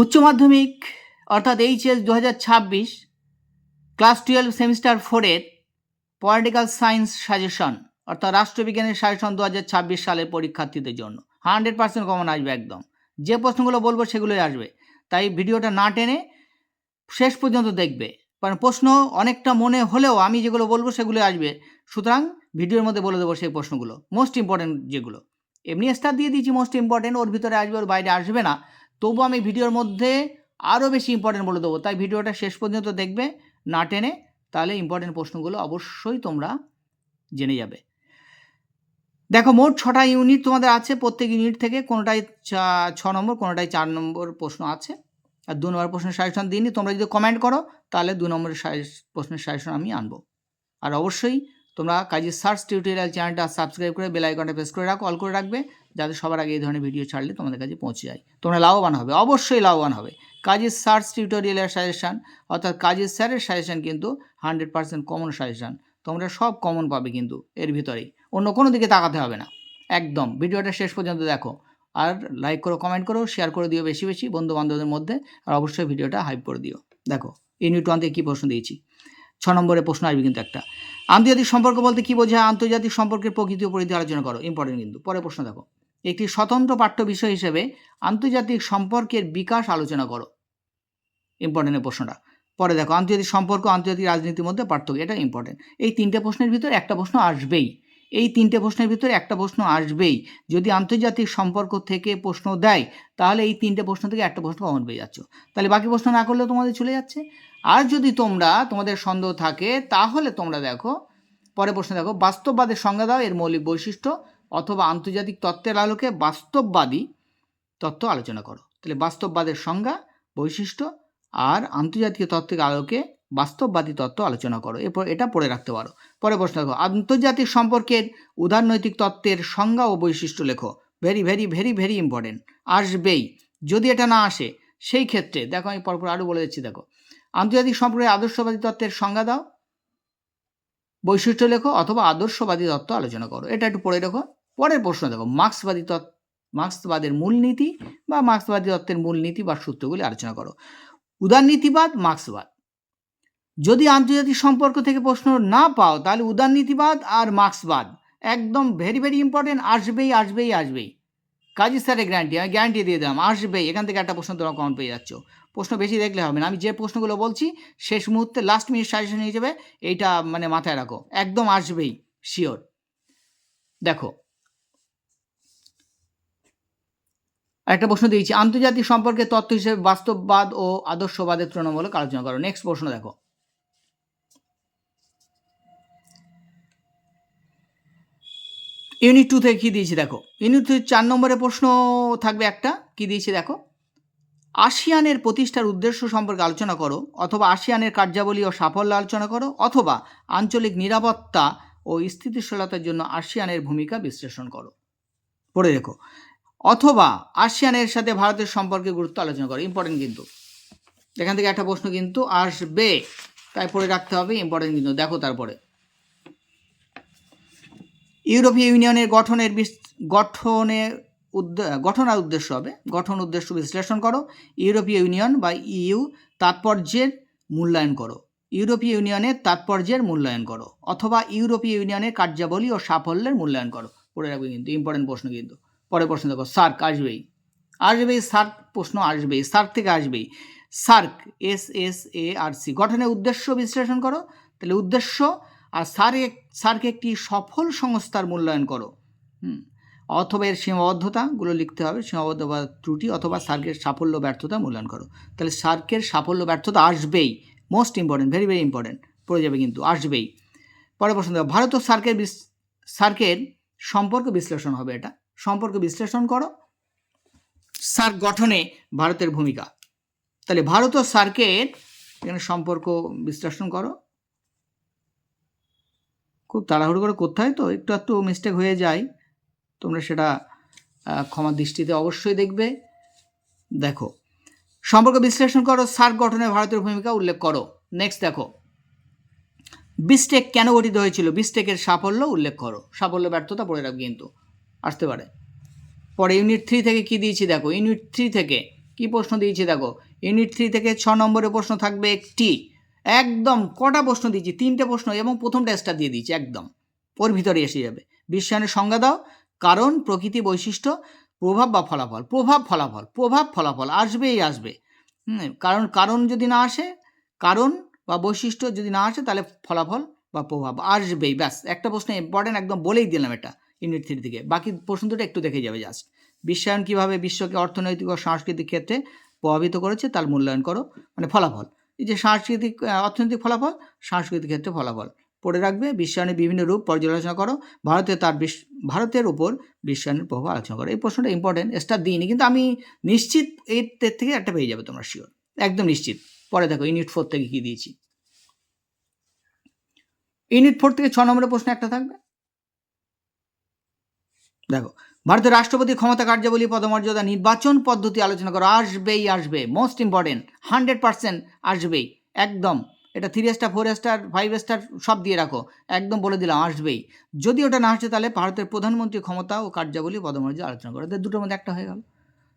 উচ্চ মাধ্যমিক, অর্থাৎ এইচএস দু হাজার ছাব্বিশ, ক্লাস টুয়েলভ সেমিস্টার ফোরের পলিটিক্যাল সায়েন্স সাজেশন, অর্থাৎ রাষ্ট্রবিজ্ঞানের সাজেশন দু হাজার ছাব্বিশ সালের পরীক্ষার্থীদের জন্য। হান্ড্রেড পার্সেন্ট কমন আসবে একদম। যে প্রশ্নগুলো বলব সেগুলোই আসবে। তাই ভিডিওটা না টেনে শেষ পর্যন্ত দেখবে। কারণ প্রশ্ন অনেকটা মনে হলেও আমি যেগুলো বলব সেগুলো আসবে। সুতরাং ভিডিওর মধ্যে বলে দেবো সেই প্রশ্নগুলো। মোস্ট ইম্পর্টেন্ট যেগুলো। এমনি স্টার দিয়ে দিয়েছি মোস্ট ইম্পর্টেন্ট ওর ভিতরে আসবে, ওর বাইরে আসবে না। তবু আমি ভিডিওর মধ্যে আরও বেশি ইম্পর্টেন্ট বলে দেবো। তাই ভিডিওটা শেষ পর্যন্ত দেখবে, না টেনে তাহলে ইম্পর্টেন্ট প্রশ্নগুলো অবশ্যই তোমরা জেনে যাবে। দেখো, মোট ছটা ইউনিট তোমাদের আছে প্রত্যেক ইউনিট থেকে, কোনোটাই ছ নম্বর, কোনোটাই চার নম্বর প্রশ্ন আছে। আর দু নম্বর প্রশ্নের সাজেশন দিইনি, তোমরা যদি কমেন্ট করো, তাহলে দু নম্বরের প্রশ্নের সাজেশন আমি আনব। আর অবশ্যই তোমরা কাজী সার্চ টিউটোরিয়াল চ্যানেলটা সাবস্ক্রাইব করে বেল আইকনটা প্রেস করে রাখো অল করে রাখবে। যাতে সবার আগে এই ধরনের ভিডিও ছাড়লে তোমাদের কাছে পৌঁছে যায়। তোমরা লাভবান হবে, অবশ্যই লাভবান হবে। কাজের সার্চ টিউটোরিয়ালের সাজেশান অর্থাৎ কাজের স্যারের সাজেশান কিন্তু হান্ড্রেড পার্সেন্ট কমন সাজেশান তোমরা সব কমন পাবে কিন্তু এর ভিতরেই। অন্য কোনো দিকে তাকাতে হবে না। একদম। ভিডিওটা শেষ পর্যন্ত দেখো। আর লাইক করো কমেন্ট করো শেয়ার করে দিও বেশি বেশি বন্ধু বান্ধবদের মধ্যে। আর অবশ্যই ভিডিওটা হাইপ করে দিও। দেখো ইউনিট ওয়ান থেকে কী প্রশ্ন দিয়েছি? ছ নম্বরের প্রশ্ন আসবে কিন্তু একটা। আন্তর্জাতিক সম্পর্ক বলতে কী বোঝায়? আন্তর্জাতিক সম্পর্কের প্রকৃতি ও পরিধি আলোচনা করো। ইম্পর্টেন্ট কিন্তু। পরে প্রশ্ন দেখো। একটি স্বতন্ত্র পাঠ্য বিষয় হিসেবে আন্তর্জাতিক সম্পর্কের বিকাশ আলোচনা করো। ইম্পর্টেন্ট প্রশ্নটা। পরে দেখো, আন্তর্জাতিক সম্পর্ক, আন্তর্জাতিক রাজনীতির মধ্যে পার্থক্য, এটা ইম্পর্টেন্ট এই তিনটে প্রশ্নের ভিতরে একটা প্রশ্ন আসবেই। এই তিনটে প্রশ্নের ভিতরে একটা প্রশ্ন আসবেই। যদি আন্তর্জাতিক সম্পর্ক থেকে প্রশ্ন দেয়, তাহলে এই তিনটে প্রশ্ন থেকে একটা প্রশ্ন কমন পেয়ে যাচ্ছ। তাহলে বাকি প্রশ্ন না করলেও তোমাদের চলে যাচ্ছে। আর যদি তোমরা, তোমাদের সন্দেহ থাকে, তাহলে তোমরা দেখো পরে প্রশ্ন দেখো, বাস্তববাদের সংজ্ঞা দাও, এর মৌলিক বৈশিষ্ট্য অথবা আন্তর্জাতিক তত্ত্বের আলোকে বাস্তববাদী তত্ত্ব আলোচনা করো। তাহলে বাস্তববাদের সংজ্ঞা, বৈশিষ্ট্য আর আন্তর্জাতিক তত্ত্বের আলোকে বাস্তববাদী তত্ত্ব আলোচনা করো। এরপর এটা পড়ে রাখতে পারো। পরে প্রশ্ন দেখো, আন্তর্জাতিক সম্পর্কের উদারনৈতিক তত্ত্বের সংজ্ঞা ও বৈশিষ্ট্য লেখো। Very very very very important আসবেই। যদি এটা না আসে, সেই ক্ষেত্রে, দেখো আমি পরপর আরও বলে দিচ্ছি, দেখো। আন্তর্জাতিক সম্পর্কের আদর্শবাদী তত্ত্বের সংজ্ঞা দাও। বৈশিষ্ট্য লেখো অথবা আদর্শবাদী তত্ত্ব আলোচনা করো। এটা একটু পড়ে রেখো পরের প্রশ্ন দেখো, মার্ক্সবাদী তত্ত্ব মার্ক্সবাদের মূলনীতি বা মার্ক্সবাদী তত্ত্বের মূলনীতি বা সূত্রগুলি আলোচনা করো। উদারনীতিবাদ, মার্ক্সবাদ। যদি আন্তর্জাতিক সম্পর্ক থেকে প্রশ্ন না পাও, তাহলে উদারনীতিবাদ আর মার্ক্সবাদ একদম ভেরি ভেরি ইম্পর্টেন্ট আসবেই আসবেই আসবেই। কাজী স্যারের গ্যারান্টি আমি গ্যারান্টি দিয়ে দিলাম, আসবেই। এখান থেকে একটা প্রশ্ন তোমরা কমন পেয়ে যাচ্ছ। প্রশ্ন বেশি দেখলে হবে না। আমি যে প্রশ্নগুলো বলছি, শেষ মুহূর্তে লাস্ট মিনিট সাজেশন হিসেবে এইটা মানে মাথায় রাখো। একদম আসবেই শিওর দেখো একটা প্রশ্ন দিয়েছি, আন্তর্জাতিক সম্পর্কে তত্ত্ব হিসেবে বাস্তববাদ ও আদর্শবাদের তুলনামূলক আলোচনা করো। নেক্সট প্রশ্ন দেখো। ইউনিট টু থেকে কী দিয়েছি দেখো? ইউনিট টু চার নম্বরের প্রশ্ন থাকবে একটা, কি দিয়েছি দেখো? আসিয়ানের প্রতিষ্ঠার উদ্দেশ্য সম্পর্কে আলোচনা করো, অথবা আসিয়ানের কার্যাবলী ও সাফল্য আলোচনা করো, অথবা আঞ্চলিক নিরাপত্তা ও স্থিতিশীলতার জন্য আসিয়ানের ভূমিকা বিশ্লেষণ করো। পড়ে রেখো অথবা আসিয়ানের সাথে ভারতের সম্পর্কে গুরুত্ব আলোচনা করে ইম্পর্টেন্ট কিন্তু। এখান থেকে একটা প্রশ্ন কিন্তু আসবে, তাই পড়ে রাখতে হবে ইম্পর্টেন্ট কিন্তু, দেখো তারপরে। ইউরোপীয় ইউনিয়নের গঠনের উদ্দে- গঠনার উদ্দেশ্য হবে, গঠন, উদ্দেশ্য বিশ্লেষণ করো, ইউরোপীয় ইউনিয়ন বা ইউ তাৎপর্যের মূল্যায়ন করো। ইউরোপীয় ইউনিয়নের তাৎপর্যের মূল্যায়ন করো, অথবা ইউরোপীয় ইউনিয়নের কার্যাবলী ও সাফল্যের মূল্যায়ন করো। পড়ে রাখবে কিন্তু ইম্পর্টেন্ট প্রশ্ন কিন্তু। পরের প্রশ্ন দেখো, সার্ক আসবেই। আসবেই, সার্ক প্রশ্ন আসবেই, সার্ক থেকে আসবেই। SAARC, S S A R C গঠনের উদ্দেশ্য বিশ্লেষণ করো, তাহলে উদ্দেশ্য আর সার্ক সার্ক একটি সফল সংস্থার মূল্যায়ন করো। হুম, অথবা এর সীমাবদ্ধতাগুলো লিখতে হবে, সীমাবদ্ধ বা ত্রুটি অথবা সার্কের সাফল্য, ব্যর্থতা মূল্যায়ন করো। তাহলে সার্কের সাফল্য, ব্যর্থতা আসবেই most important very very important পড়ে যাবে কিন্তু আসবেই। পরে প্রশ্ন দেখো, ভারত ও সার্কের সার্কের সম্পর্ক বিশ্লেষণ হবে এটা। সম্পর্ক বিশ্লেষণ করো। সার্ক গঠনে ভারতের ভূমিকা। তাহলে ভারত ও সার্কের এখানে সম্পর্ক বিশ্লেষণ করো। খুব তাড়াহুড়ো করে করতে হয় তো? একটু একটু মিস্টেক হয়ে যায়। তোমরা সেটা ক্ষমা দৃষ্টিতে অবশ্যই দেখবে। দেখো, সম্পর্ক বিশ্লেষণ করো সার্ক গঠনে ভারতের ভূমিকা উল্লেখ করো। নেক্সট দেখো বিস্টেক কেন গঠিত হয়েছিল? বিস্টেকের সাফল্য উল্লেখ করো। সাফল্য ব্যর্থতা পড়ে রাখবে কিন্তু। আসতে পারে। পরে ইউনিট থ্রি থেকে কি দিয়েছি দেখো? ইউনিট থ্রি থেকে কি প্রশ্ন দিয়েছি দেখো? ইউনিট থ্রি থেকে ছ নম্বরের প্রশ্ন থাকবে একটি। একদম কটা প্রশ্ন দিয়েছি? তিনটে প্রশ্ন এবং প্রথমটা স্টার দিয়ে দিয়েছি, একদম। ওর ভিতরে এসে যাবে। বিশ্বায়নের সংজ্ঞা দাও। কারণ, প্রকৃতি বৈশিষ্ট্য, প্রভাব বা ফলাফল। প্রভাব ফলাফল। প্রভাব, ফলাফল। আসবেই আসবে। কারণ কারণ যদি না আসে, কারণ বা বৈশিষ্ট্য যদি না আসে, তাহলে ফলাফল বা প্রভাব আসবেই। ব্যাস, একটা প্রশ্ন ইম্পর্টেন্ট একদম বলেই দিলাম এটা। ইউনিট থ্রি থেকে বাকি প্রশ্ন দুটো একটু দেখে যাবে জাস্ট বিশ্বায়ন কীভাবে বিশ্বকে অর্থনৈতিক ও সাংস্কৃতিক ক্ষেত্রে প্রভাবিত করেছে তার মূল্যায়ন করো। মানে ফলাফল। এই যে সাংস্কৃতিক অর্থনৈতিক ফলাফল, সাংস্কৃতিক ক্ষেত্রে ফলাফল। পড়ে রাখবে বিশ্বায়নের বিভিন্ন রূপ পর্যালোচনা করো। ভারতে তার বিশ, ভারতের উপর বিশ্বায়নের প্রভাব আলোচনা করো। এই প্রশ্নটা ইম্পর্টেন্ট স্টার দিইনি, কিন্তু আমি নিশ্চিত এর থেকে একটা পেয়ে যাবে তোমরা শিওর একদম নিশ্চিত। পরে দেখো ইউনিট ফোর থেকে কী দিয়েছি। ইউনিট ফোর থেকে ছ নম্বরের প্রশ্ন একটা থাকবে। দেখো, ভারতের রাষ্ট্রপতির ক্ষমতা কার্যাবলী, পদমর্যাদা, নির্বাচন পদ্ধতি আলোচনা করো, আসবেই, আসবে। মোস্ট ইম্পর্টেন্ট হান্ড্রেড পার্সেন্ট আসবেই। একদম। এটা three star four star five star সব দিয়ে রাখো। একদম বলে দিলাম, আসবেই। যদি ওটা না আসছে তাহলে ভারতের প্রধানমন্ত্রী ক্ষমতা ও কার্যাবলী, পদমর্যাদা আলোচনা করো। দুটোর মধ্যে একটা হয়ে গেল।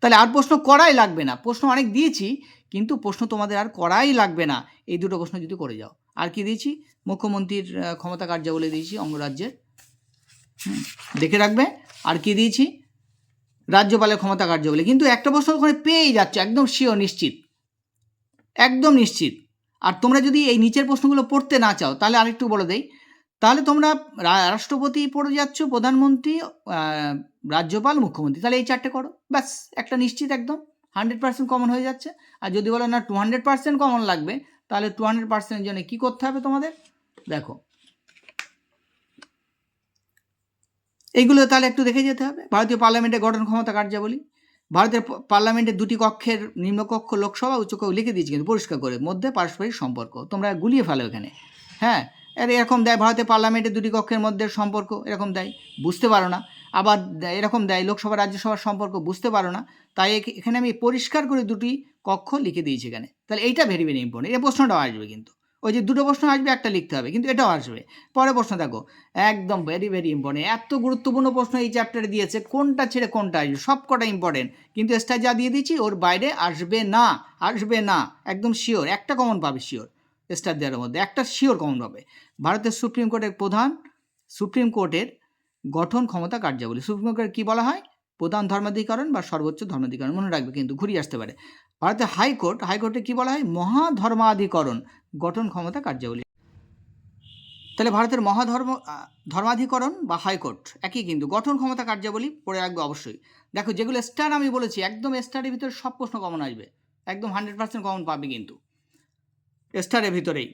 তাহলে আর প্রশ্ন করাই লাগবে না। প্রশ্ন অনেক দিয়েছি, কিন্তু প্রশ্ন তোমাদের আর করাই লাগবে না। এই দুটো প্রশ্ন যদি করে যাও। আর কি দিয়েছি? মুখ্যমন্ত্রীর ক্ষমতা কার্যাবলী দিয়েছি অঙ্গরাজ্যের। দেখে রাখবে? আর কি দিয়েছি? রাজ্যপালের ক্ষমতা কার্যাবলী কিন্তু একটা প্রশ্ন ওখানে পেয়েই যাচ্ছে, একদম শিওর নিশ্চিত। একদম নিশ্চিত। আর তোমরা যদি এই নিচের প্রশ্নগুলো পড়তে না চাও, তাহলে আরেকটু বলে দেই। তাহলে তোমরা রাষ্ট্রপতি পড়ে যাচ্ছ, প্রধানমন্ত্রী রাজ্যপাল, মুখ্যমন্ত্রী। তাহলে এই চারটে করো। ব্যাস, একটা নিশ্চিত একদম। হান্ড্রেড পার্সেন্ট কমন হয়ে যাচ্ছে। আর যদি বলো না টু হান্ড্রেড পার্সেন্ট কমন লাগবে, তাহলে টু হান্ড্রেড পার্সেন্টের জন্য কী করতে হবে তোমাদের? দেখো এইগুলো তাহলে একটু দেখে যেতে হবে। ভারতীয় পার্লামেন্টের গঠন ক্ষমতা কার্যাবলী। ভারতের পার্লামেন্টের দুটি কক্ষের নিম্নকক্ষ লোকসভা, উচ্চকক্ষ লিখে দিয়েছি কিন্তু পরিষ্কার করে। মধ্যে পারস্পরিক সম্পর্ক। তোমরা গুলিয়ে ফেলো এখানে। হ্যাঁ আর এরকম দেয় ভারতের পার্লামেন্টের দুটি কক্ষের মধ্যে সম্পর্ক, এরকম দেয়। বুঝতে পারো না। আবার এরকম দেয় লোকসভা, রাজ্যসভার সম্পর্ক, বুঝতে পারো না। তাই এখানে আমি পরিষ্কার করে দুটি কক্ষ লিখে দিয়েছি এখানে। তাহলে এইটা ভেরি ভেরি ইম্পর্টেন্ট এই প্রশ্নটাও আসবে কিন্তু। ওই যে দুটো প্রশ্ন আসবে, একটা লিখতে হবে, কিন্তু এটাও আসবে। পরে প্রশ্ন দেখো, একদম ভেরি ভেরি ইম্পর্টেন্ট এত গুরুত্বপূর্ণ প্রশ্ন এই চ্যাপ্টারে দিয়েছে, কোনটা ছেড়ে কোনটা আসবে সব কটা ইম্পর্টেন্ট কিন্তু এক্সট্রা যা দিয়ে দিচ্ছি ওর বাইরে আসবে না আসবে না, একদম শিওর একটা কমন পাবে শিওর স্টার দেওয়ার মধ্যে, একটা শিওর কমন পাবে। ভারতের সুপ্রিম কোর্টের প্রধান, সুপ্রিম কোর্টের গঠন ক্ষমতা কার্যাবলী, সুপ্রিম কোর্টের কী বলা হয়? প্রধান ধর্মাধিকরণ বা সর্বোচ্চ ধর্মাধিকরণ, মনে রাখবে কিন্তু, ঘুরিয়ে আসতে পারে। ভারতের হাইকোর্ট, হাইকোর্টে কী বলা হয়? মহাধর্মাধিকরণ, গঠন ক্ষমতা কার্যাবলী। তাহলে ভারতের মহাধর্ম ধর্মাধিকরণ বা হাইকোর্ট, একই কিন্তু, গঠন ক্ষমতা কার্যাবলী পড়ে রাখবে অবশ্যই। দেখো, যেগুলো স্টার আমি বলেছি, একদম স্টারের ভিতরে সব প্রশ্ন কমন আসবে, একদম হান্ড্রেড পার্সেন্ট কমন পাবে কিন্তু। স্টারের ভিতরেই,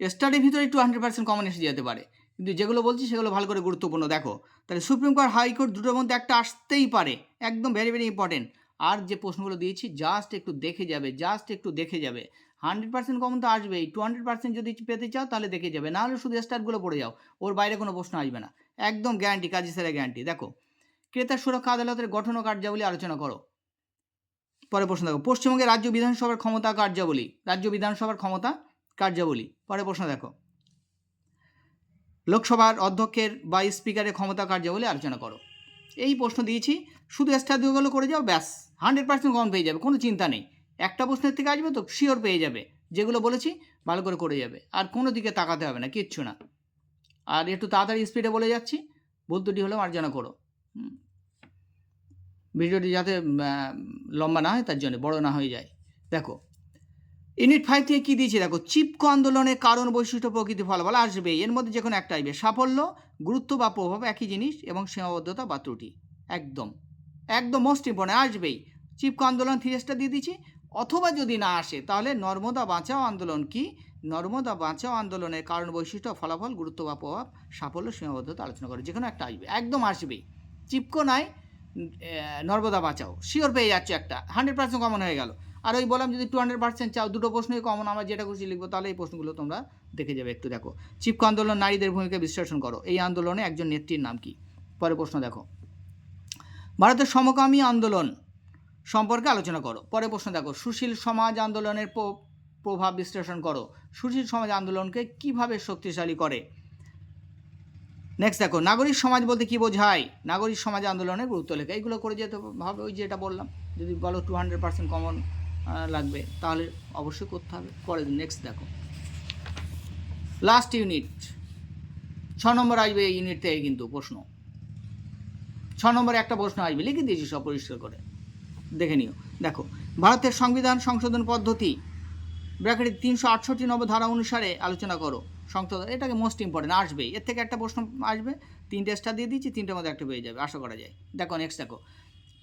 স্টারের ভিতরে একটু হান্ড্রেড পার্সেন্ট কমন এসে যেতে পারে। কিন্তু যেগুলো বলছি সেগুলো ভালো করে গুরুত্বপূর্ণ। দেখো, তাহলে সুপ্রিম কোর্ট হাইকোর্ট দুটোর মধ্যে একটা আসতেই পারে, একদম ভেরি ভেরি ইম্পর্টেন্ট আর যে প্রশ্নগুলো দিয়েছি জাস্ট একটু দেখে যাবে জাস্ট একটু দেখে যাবে। হান্ড্রেড পার্সেন্ট কমন তো আসবেই টু হান্ড্রেড পার্সেন্ট যদি পেতে চাও তাহলে দেখে যাবে, না হলে শুধু স্টারগুলো পড়ে যাও, ওর বাইরে কোনো প্রশ্ন আসবে না। একদম গ্যারান্টি কাজী স্যারের গ্যারান্টি দেখো ক্রেতা সুরক্ষা আদালতের গঠন ও কার্যাবলী আলোচনা করো। পরে প্রশ্ন দেখো, পশ্চিমবঙ্গের রাজ্য বিধানসভার ক্ষমতা কার্যাবলী, রাজ্য বিধানসভার ক্ষমতা কার্যাবলী। পরে প্রশ্ন দেখো। লোকসভার অধ্যক্ষের বা স্পিকারের ক্ষমতা কার্যাবলী আলোচনা করো। এই প্রশ্ন দিয়েছি, শুধু স্টার দুগুলো করে যাও, ব্যাস হান্ড্রেড পার্সেন্ট কমন পেয়ে যাবে, কোনো চিন্তা নেই। একটা প্রশ্নের থেকে আসবে তো শিওর পেয়ে যাবে, যেগুলো বলেছি ভালো করে করে যাবে, আর কোনো দিকে তাকাতে হবে না, কিচ্ছু না। আর একটু তাড়াতাড়ি স্পিডে বলে যাচ্ছি, ভুল ত্রুটি হলে করো। ভিডিওটি যাতে লম্বা না হয়, তার জন্য বড় না হয়ে যায়। দেখো ইউনিট ফাইভ থেকে কী দিয়েছে? দেখো, চিপকো আন্দোলনের কারণ বৈশিষ্ট্য প্রকৃতি ফলাফল আসবে এর মধ্যে যে কোনো একটা আসবে। সাফল্য, গুরুত্ব বা প্রভাব একই জিনিস এবং সীমাবদ্ধতা বা ত্রুটি। একদম। একদম মোস্ট ইম্পর্টেন্ট আসবেই। চিপকো আন্দোলন থ্রি স্টার দিয়ে দিচ্ছি অথবা যদি না আসে, তাহলে নর্মদা বাঁচাও আন্দোলন কি? নর্মদা বাঁচাও আন্দোলনের কারণ বৈশিষ্ট্য, ফলাফল, গুরুত্ব বা প্রভাব, সাফল্য, সীমাবদ্ধতা আলোচনা করে। যে কোনো একটা আসবে। একদম আসবেই। চিপকো নাই নর্মদা বাঁচাও। শিওর পেয়ে যাচ্ছে একটা। হান্ড্রেড পার্সেন্ট কমন হয়ে গেল। আর ওই বললাম যদি টু হান্ড্রেড পার্সেন্ট চাও, দুটো প্রশ্নই কমন আমরা যেটা খুশি লিখব, তাহলে এই প্রশ্নগুলো তোমরা দেখে যাবে একটু দেখো। চিপকো আন্দোলন নারীদের ভূমিকা বিশ্লেষণ করো। এই আন্দোলনে একজন নেত্রীর নাম কি? পরে প্রশ্ন দেখো। ভারতের সমকামী আন্দোলন সম্পর্কে আলোচনা করো। পরে প্রশ্ন দেখো, সুশীল সমাজ আন্দোলনের প্র- প্রভাব বিশ্লেষণ করো। সুশীল সমাজ আন্দোলনকে কীভাবে শক্তিশালী করে? নেক্সট দেখো, নাগরিক সমাজ বলতে কি বোঝায়? নাগরিক সমাজ আন্দোলনের গুরুত্ব লেখা। এইগুলো করে যেতে হবে, ওই যেটা বললাম। যদি বলো টু হান্ড্রেড পার্সেন্ট কমন লাগবে। তাহলে অবশ্যই করতে হবে। পরে নেক্সট দেখো। লাস্ট ইউনিট ছ নম্বর আসবে এই ইউনিট থেকে কিন্তু প্রশ্ন। ছ নম্বরে একটা প্রশ্ন আসবে, লিখে দিয়েছি সব পরিষ্কার করে। দেখে নিও। দেখো, ভারতের সংবিধান সংশোধন পদ্ধতি, ব্র্যাকেটে তিনশো আটষট্টি নম্বর ধারা অনুসারে আলোচনা করো। সংশোধন, এটাকে মোস্ট ইম্পর্টেন্ট আসবে এর থেকে একটা প্রশ্ন আসবে, তিনটে স্টার দিয়ে দিচ্ছি, তিনটের মধ্যে একটা পেয়ে যাবে। আশা করা যায়। দেখো নেক্সট দেখো।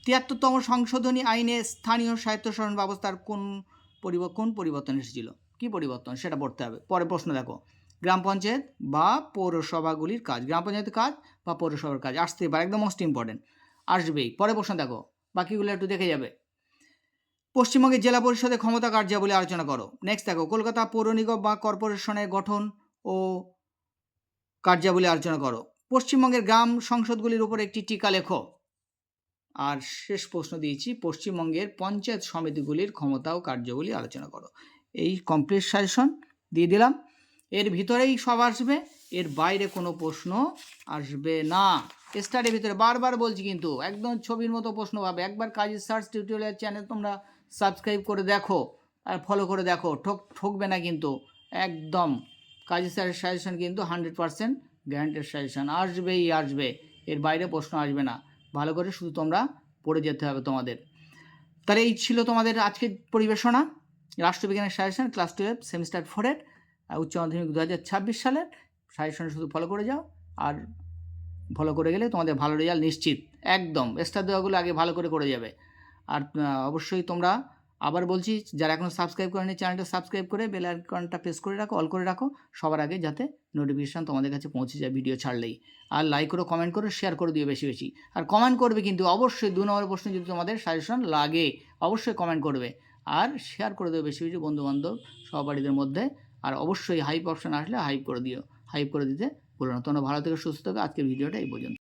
তিয়াত্তরতম সংশোধনী আইনে স্থানীয় স্বায়ত্তশাসন ব্যবস্থার কোন পরিব, কোন পরিবর্তন এসেছিল? কী পরিবর্তন? সেটা পড়তে হবে। পরে প্রশ্ন দেখো। গ্রাম পঞ্চায়েত বা পৌরসভাগুলির কাজ। গ্রাম পঞ্চায়েতের কাজ বা পৌরসভার কাজ আসতে পারে, একদম মোস্ট ইম্পর্টেন্ট আসবেই। পরে প্রশ্ন দেখো। বাকিগুলো একটু দেখে যাবে। পশ্চিমবঙ্গের জেলা পরিষদের ক্ষমতা কার্যাবলী আলোচনা করো। নেক্সট দেখো, কলকাতা পৌর নিগম বা কর্পোরেশনের গঠন ও কার্যাবলী আলোচনা করো। পশ্চিমবঙ্গের গ্রাম সংসদগুলির উপর একটি টিকা লেখো। আর শেষ প্রশ্ন দিয়েছি, পশ্চিমবঙ্গের পঞ্চায়েত সমিতিগুলির ক্ষমতা ও কার্যাবলী আলোচনা করো। এই কমপ্লিট সাজেশন দিয়ে দিলাম। এর ভিতরেই সব আসবে, এর বাইরে কোনো প্রশ্ন আসবে না। স্টারের ভিতরে বারবার বলছি কিন্তু, একদম ছবির মতো প্রশ্ন পাবে একবার কাজের সার্চ টিউটোরিয়াল চ্যানেল তোমরা সাবস্ক্রাইব করে দেখো আর ফলো করে দেখো, ঠক, ঠকবে না কিন্তু, একদম। কাজী স্যারের সাজেশন কিন্তু হান্ড্রেড পারসেন্ট গ্যারান্টেড সাজেশন আসবেই আসবে, এর বাইরে প্রশ্ন আসবে না। ভালো করে শুধু তোমরা পড়ে যেতে হবে তোমাদের। তাহলে এই ছিল তোমাদের আজকের পরিবেশনা। রাষ্ট্রবিজ্ঞানের সাজেশন ক্লাস টুয়েলভ সেমিস্টার ফোরের উচ্চ মাধ্যমিক দু হাজার ছাব্বিশ সালের। সাজেশন শুধু ফলো করে যাও। আর ফলো করে গেলে তোমাদের ভালো রেজাল্ট নিশ্চিত। একদম। এক্সট্রা দেওয়াগুলো আগে ভালো করে করে যাবে। আর অবশ্যই তোমরা আবার বলছি, যারা এখনও সাবস্ক্রাইব করেনি চ্যানেলটা সাবস্ক্রাইব করে বেল আইকনটা প্রেস করে রাখো অল করে রাখো, সবার আগে যাতে নোটিফিকেশান তোমাদের কাছে পৌঁছে যায় ভিডিও ছাড়লেই। আর লাইক করো কমেন্ট করো শেয়ার করে দিও বেশি বেশি। আর কমেন্ট করবে কিন্তু অবশ্যই, দু নম্বর প্রশ্ন যদি তোমাদের সাজেশন লাগে, অবশ্যই কমেন্ট করবে। আর শেয়ার করে দেবে বেশি বেশি বন্ধুবান্ধব, সহপাঠীদের মধ্যে। আর অবশ্যই হাইপ অপশন আসলে হাইপ করে দিও। হাইপ করে দিতে বলো না। তোমরা ভালো থেকে, সুস্থ থাকো। আজকের ভিডিওটা এই পর্যন্ত।